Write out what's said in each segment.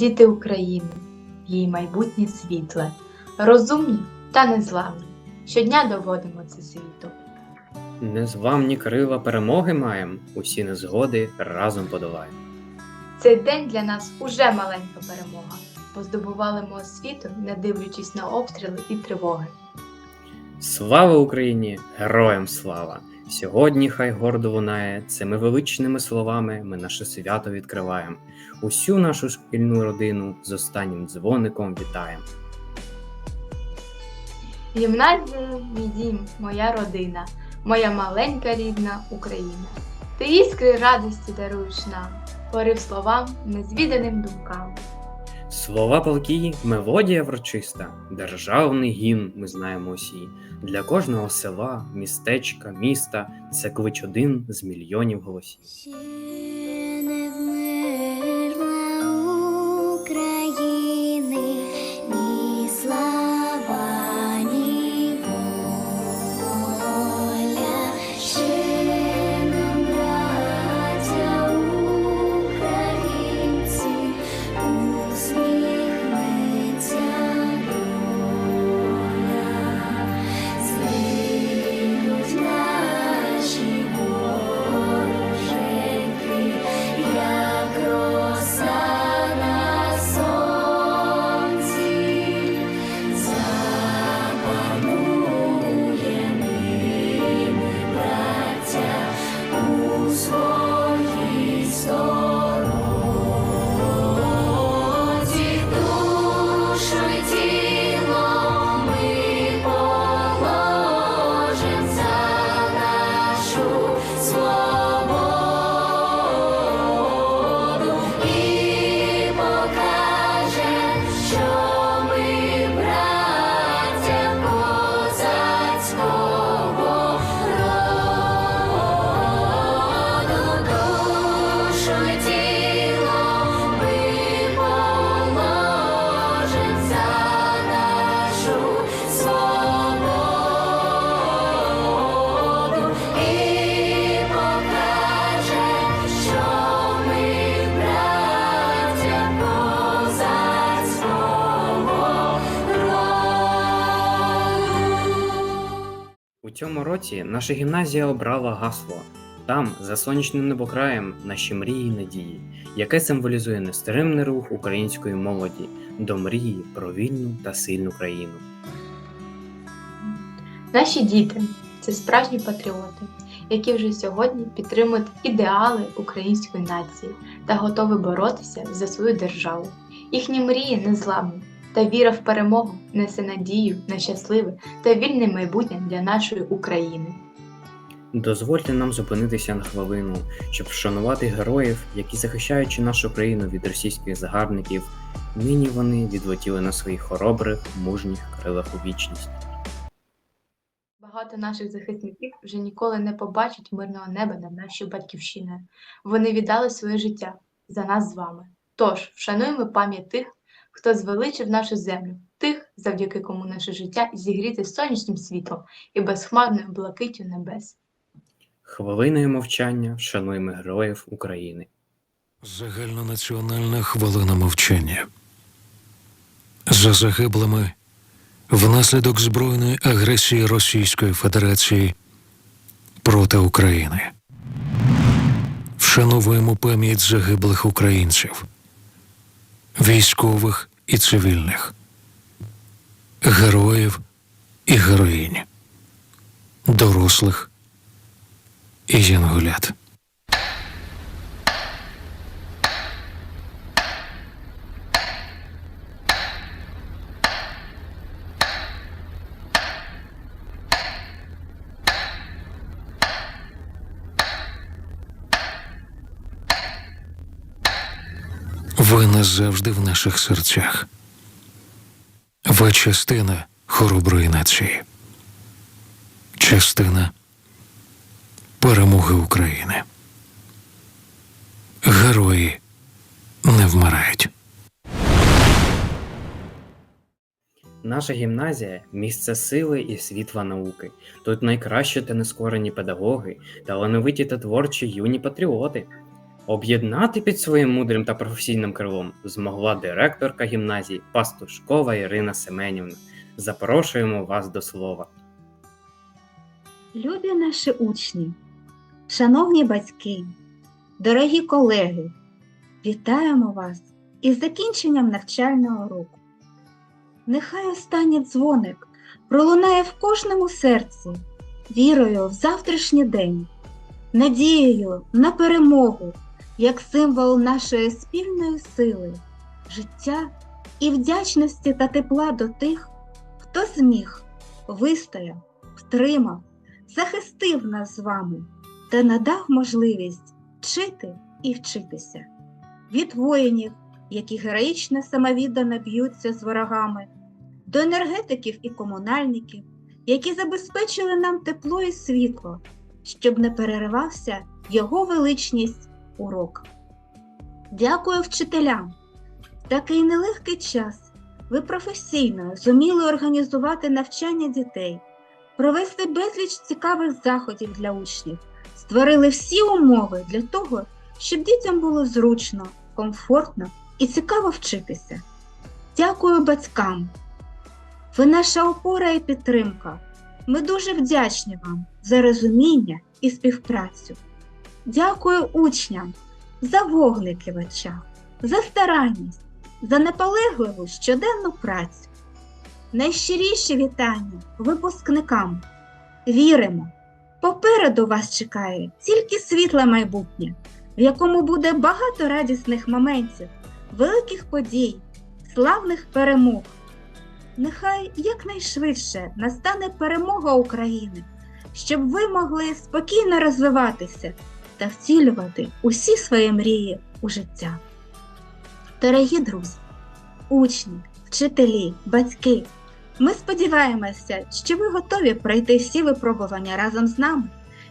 діти України, її майбутнє світле, розумні та незламні. Щодня доводимо це світу. Незламні крила перемоги маєм, усі незгоди разом подолаєм. Цей день для нас уже маленька перемога, бо здобували ми освіту, не дивлячись на обстріли і тривоги. Слава Україні! Героям слава! Сьогодні хай гордо лунає цими величними словами ми наше свято відкриваємо. Усю нашу шкільну родину з останнім дзвоником вітаємо. Гімназія, мій дім, моя родина, моя маленька рідна Україна. Ти іскри радості даруєш нам, порив словам, незвіданим думкам. Слова палкі, мелодія врочиста, державний гімн ми знаємо усі. Для кожного села, містечка, міста це клич один з мільйонів голосів. Цьому році наша гімназія обрала гасло там, за сонячним небокраєм, наші мрії й надії, яке символізує нестримний рух української молоді до мрії про вільну та сильну країну. Наші діти це справжні патріоти, які вже сьогодні підтримують ідеали української нації та готові боротися за свою державу. Їхні мрії незламні, та віра в перемогу несе надію на щасливе та вільне майбутнє для нашої України. Дозвольте нам зупинитися на хвилину, щоб вшанувати героїв, які, захищаючи нашу країну від російських загарбників, нині вони відлетіли на своїх хоробрих, мужніх крилах у вічність. Багато наших захисників вже ніколи не побачать мирного неба над нашою батьківщиною. Вони віддали своє життя за нас з вами. Тож вшануємо пам'ять тих, хто звеличив нашу землю, тих, завдяки кому наше життя зігріте сонячним світлом і безхмарною блакиттю небес. Хвилиною мовчання вшануємо героїв України. Загальнонаціональна хвилина мовчання. За загиблими внаслідок збройної агресії Російської Федерації проти України. Вшановуємо пам'ять загиблих українців, військових і цивільних, героїв і героїнь, дорослих і янголят. Ви назавжди в наших серцях. Ви частина хороброї нації, частина перемоги України. Герої не вмирають. Наша гімназія місце сили і світла науки. Тут найкращі та нескорені педагоги, талановиті та творчі юні патріоти. Об'єднати під своїм мудрим та професійним крилом змогла директорка гімназії Пастушкова Ірина Семенівна. Запрошуємо вас до слова. Любі наші учні, шановні батьки, дорогі колеги, вітаємо вас із закінченням навчального року. Нехай останній дзвоник пролунає в кожному серці, вірою в завтрашній день, надією на перемогу, як символ нашої спільної сили, життя і вдячності та тепла до тих, хто зміг, вистояв, втримав захистив нас з вами та надав можливість вчити і вчитися. Від воїнів, які героїчно самовіддано б'ються з ворогами, до енергетиків і комунальників, які забезпечили нам тепло і світло, щоб не переривався його величність урок. Дякую вчителям. Такий нелегкий час ви професійно зуміли організувати навчання дітей провести безліч цікавих заходів для учнів, створили всі умови для того, щоб дітям було зручно, комфортно і цікаво вчитися. Дякую батькам. Ви наша опора і підтримка. Ми дуже вдячні вам за розуміння і співпрацю. Дякую учням за вогники в очах, за старанність, за наполегливу щоденну працю. Найщиріші вітання випускникам. Віримо, попереду вас чекає тільки світле майбутнє, в якому буде багато радісних моментів, великих подій, славних перемог. Нехай якнайшвидше настане перемога України, щоб ви могли спокійно розвиватися та втілювати усі свої мрії у життя. Дорогі друзі, учні, вчителі, батьки. Ми сподіваємося, що ви готові пройти всі випробування разом з нами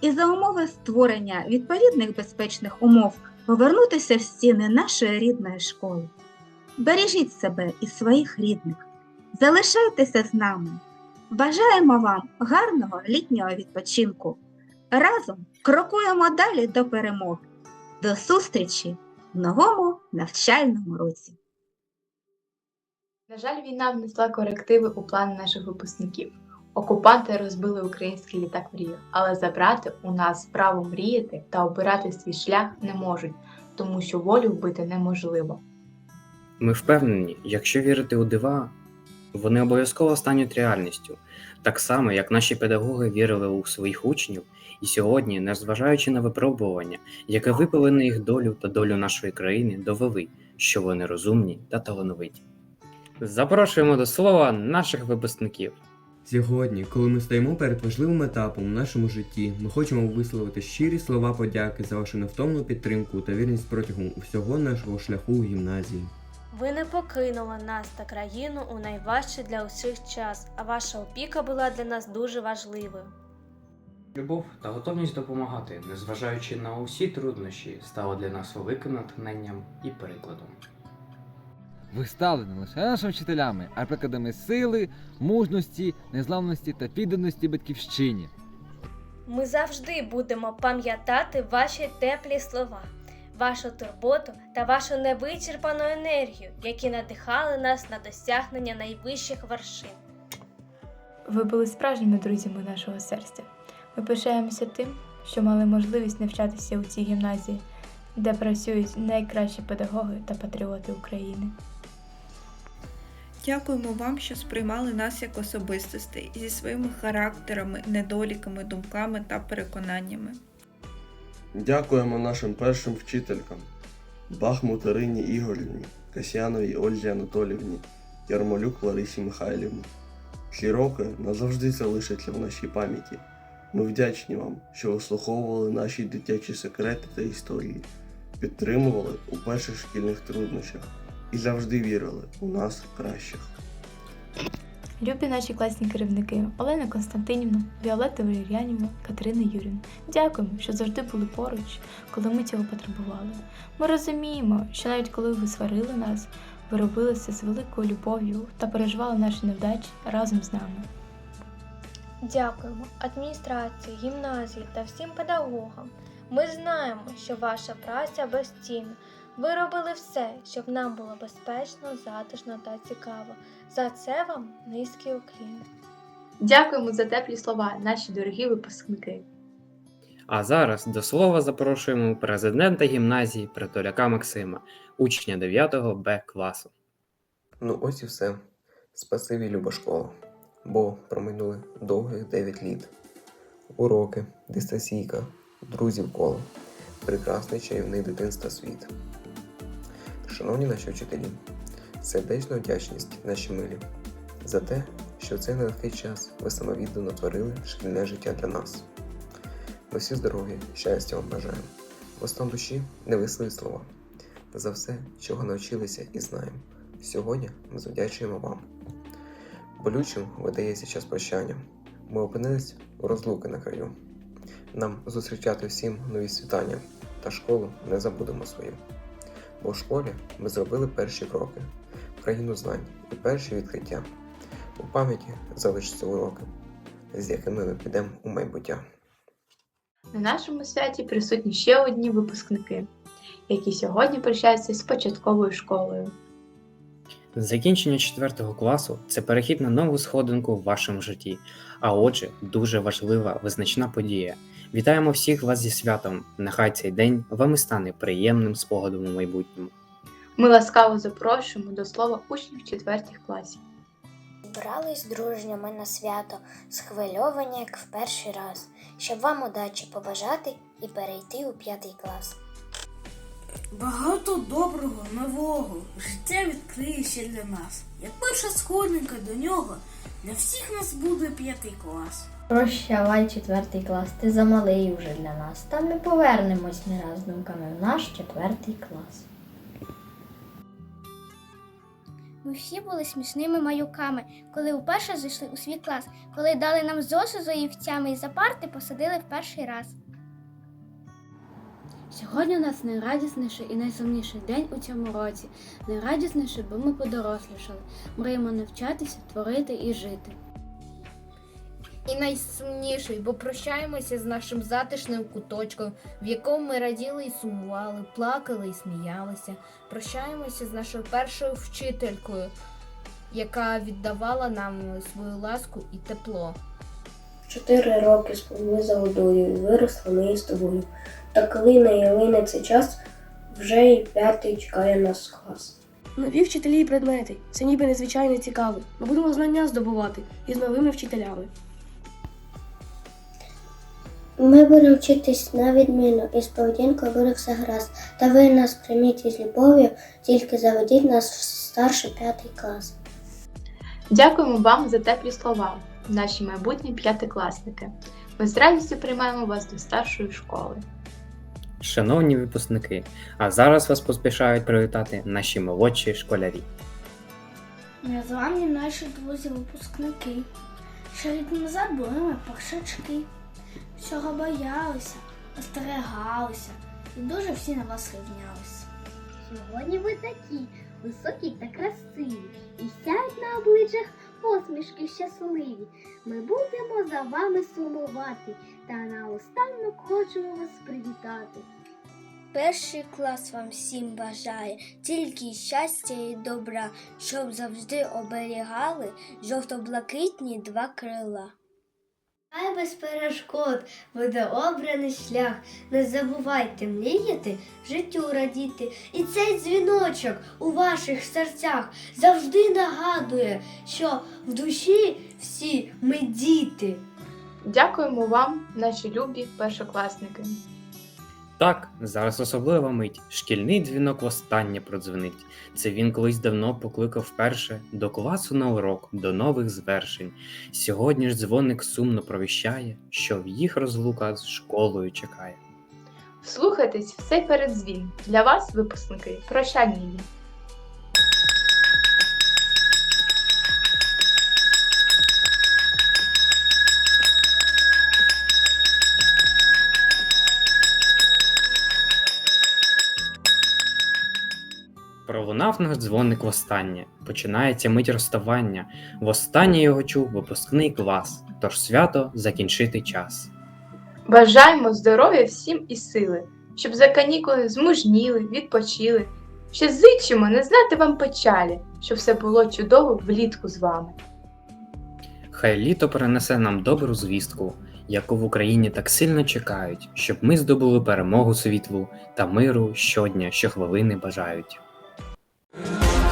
і за умови створення відповідних безпечних умов повернутися в стіни нашої рідної школи. Бережіть себе і своїх рідних, залишайтеся з нами. Бажаємо вам гарного літнього відпочинку. Разом крокуємо далі до перемоги. До зустрічі в новому навчальному році. На жаль, війна внесла корективи у плани наших випускників. Окупанти розбили український літак мрію, але забрати у нас право мріяти та обирати свій шлях не можуть, тому що волю вбити неможливо. Ми впевнені, якщо вірити у дива, вони обов'язково стануть реальністю, так само, як наші педагоги вірили у своїх учнів, і сьогодні, незважаючи на випробування, яке випали на їх долю та долю нашої країни, довели, що вони розумні та талановиті. Запрошуємо до слова наших випускників. Сьогодні, коли ми стоїмо перед важливим етапом у нашому житті, ми хочемо висловити щирі слова подяки за вашу невтомну підтримку та вірність протягом усього нашого шляху у гімназії. Ви не покинули нас та країну у найважчий для усіх час, а ваша опіка була для нас дуже важливою. Любов та готовність допомагати, незважаючи на усі труднощі, стала для нас великим натхненням і прикладом. Ви стали не лише нашими вчителями, а й прикладами сили, мужності, незламності та підданості батьківщині. Ми завжди будемо пам'ятати ваші теплі слова, вашу турботу та вашу невичерпану енергію, які надихали нас на досягнення найвищих вершин. Ви були справжніми друзями нашого серця. Ми пишаємося тим, що мали можливість навчатися у цій гімназії, де працюють найкращі педагоги та патріоти України. Дякуємо вам, що сприймали нас як особистостей зі своїми характерами, недоліками, думками та переконаннями. Дякуємо нашим першим вчителькам Бахмут Ірині Ігорівні, Касьяновій Ользі Анатолівні, Ярмолюк Ларисі Михайлівні. Ці роки назавжди залишаться в нашій пам'яті. Ми вдячні вам, що вислуховували наші дитячі секрети та історії, підтримували у перших шкільних труднощах і завжди вірили у нас кращих. Любі наші класні керівники Олена Константинівна, Віолетта Валер'янівна, Катерина Юрівна. Дякуємо, що завжди були поруч, коли ми цього потребували. Ми розуміємо, що навіть коли ви сварили нас, ви робили це з великою любов'ю та переживали наші невдачі разом з нами. Дякуємо адміністрації, гімназії та всім педагогам. Ми знаємо, що ваша праця безцінна. Ви робили все, щоб нам було безпечно, затишно та цікаво. За це вам низький уклін. Дякуємо за теплі слова, наші дорогі випускники. А зараз до слова запрошуємо президента гімназії Притуляка Максима, учня 9 Б класу. Ну ось і все. Спасибі, люба школа. Бо проминули довгих 9 літ. Уроки, дистанційка, друзів коло, прекрасний чарівний дитинства світ. Шановні наші вчителі, сердечна вдячність наші милі за те, що в цей нелегкий час ви самовіддано творили шкільне життя для нас. Ми всі здорові, щастя вам бажаємо. В душі не вислові слова. За все, чого навчилися і знаємо. Сьогодні ми завдячуємо вам. Болючим видається час прощання. Ми опинились у розлуки на краю. Нам зустрічати всім нові світання, та школу не забудемо свою. Бо в школі ми зробили перші кроки, в країну знань і перші відкриття. У пам'яті залишаться уроки, з якими ми підемо у майбуття. На нашому святі присутні ще одні випускники, які сьогодні прощаються з початковою школою. Закінчення 4 класу це перехід на нову сходинку в вашому житті. А отже, дуже важлива визначна подія. Вітаємо всіх вас зі святом! Нехай цей день вам і стане приємним спогадом у майбутньому. Ми ласкаво запрошуємо до слова учнів четвертих класів. Збирались дружньо ми на свято, схвильовані, як в перший раз, щоб вам удачі побажати і перейти у п'ятий клас. Багато доброго, нового життя відкриє ще для нас. Як перша сходинка до нього, для всіх нас буде п'ятий клас. Прощавай, четвертий клас, ти замалий уже для нас. Та ми повернемось не раз думками в наш четвертий клас. Ми всі були смішними малюками, коли вперше зайшли у свій клас, коли дали нам зошит з олівцями і за парти посадили в перший раз. Сьогодні у нас найрадісніший і найсумніший день у цьому році. Найрадісніший, бо ми подорослішали. Мріємо навчатися, творити і жити. І найсумніший, бо прощаємося з нашим затишним куточком, в якому ми раділи і сумували, плакали і сміялися. Прощаємося з нашою першою вчителькою, яка віддавала нам свою ласку і тепло. Чотири роки спливли за водою і виросли ми з тобою. Та коли на ялине цей час, вже й п'ятий чекає нас клас. Нові вчителі і предмети. Це ніби незвичайно цікаво. Ми будемо знання здобувати із новими вчителями. Ми будемо вчитись на відміну, і з поведінкою буде все гаразд. Та ви нас прийміть із любов'ю, тільки заведіть нас в старший п'ятий клас. Дякуємо вам за теплі слова, наші майбутні п'ятикласники. Ми з радістю приймаємо вас до старшої школи. Шановні випускники, а зараз вас поспішають привітати наші молодші школярі. Незвані наші друзі-випускники. Ще рік назад були ми. Всього боялися, остерегалися і дуже всі на вас рівнялися. Сьогодні ви такі високі та красиві, і сяють на обличчях посмішки щасливі. Ми будемо за вами сумувати, та наостанок хочемо вас привітати. Перший клас вам всім бажає, тільки щастя і добра, щоб завжди оберігали жовто-блакитні два крила. Хай без перешкод буде обраний шлях. Не забувайте мріяти, життю радіти. І цей дзвіночок у ваших серцях завжди нагадує, що в душі всі ми діти. Дякуємо вам, наші любі першокласники. Так, зараз особлива мить. Шкільний дзвінок востаннє продзвенить. Це він колись давно покликав вперше до класу на урок, до нових звершень. Сьогодні ж дзвоник сумно провіщає, що в їх розлука з школою чекає. Вслухайтесь в цей передзвін. Для вас, випускники, прощальний. Пролунав наш дзвоник востаннє. Починається мить розставання. Востаннє його чув випускний клас, тож свято закінчити час. Бажаємо здоров'я всім і сили, щоб за канікули змужніли, відпочили. Ще зичимо не знати вам печалі, щоб все було чудово влітку з вами. Хай літо принесе нам добру звістку, яку в Україні так сильно чекають, щоб ми здобули перемогу світлу та миру щодня, щохвилини бажають.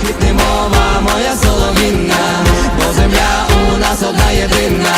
Квітне мова моя соломінна, бо земля у нас одна єдина.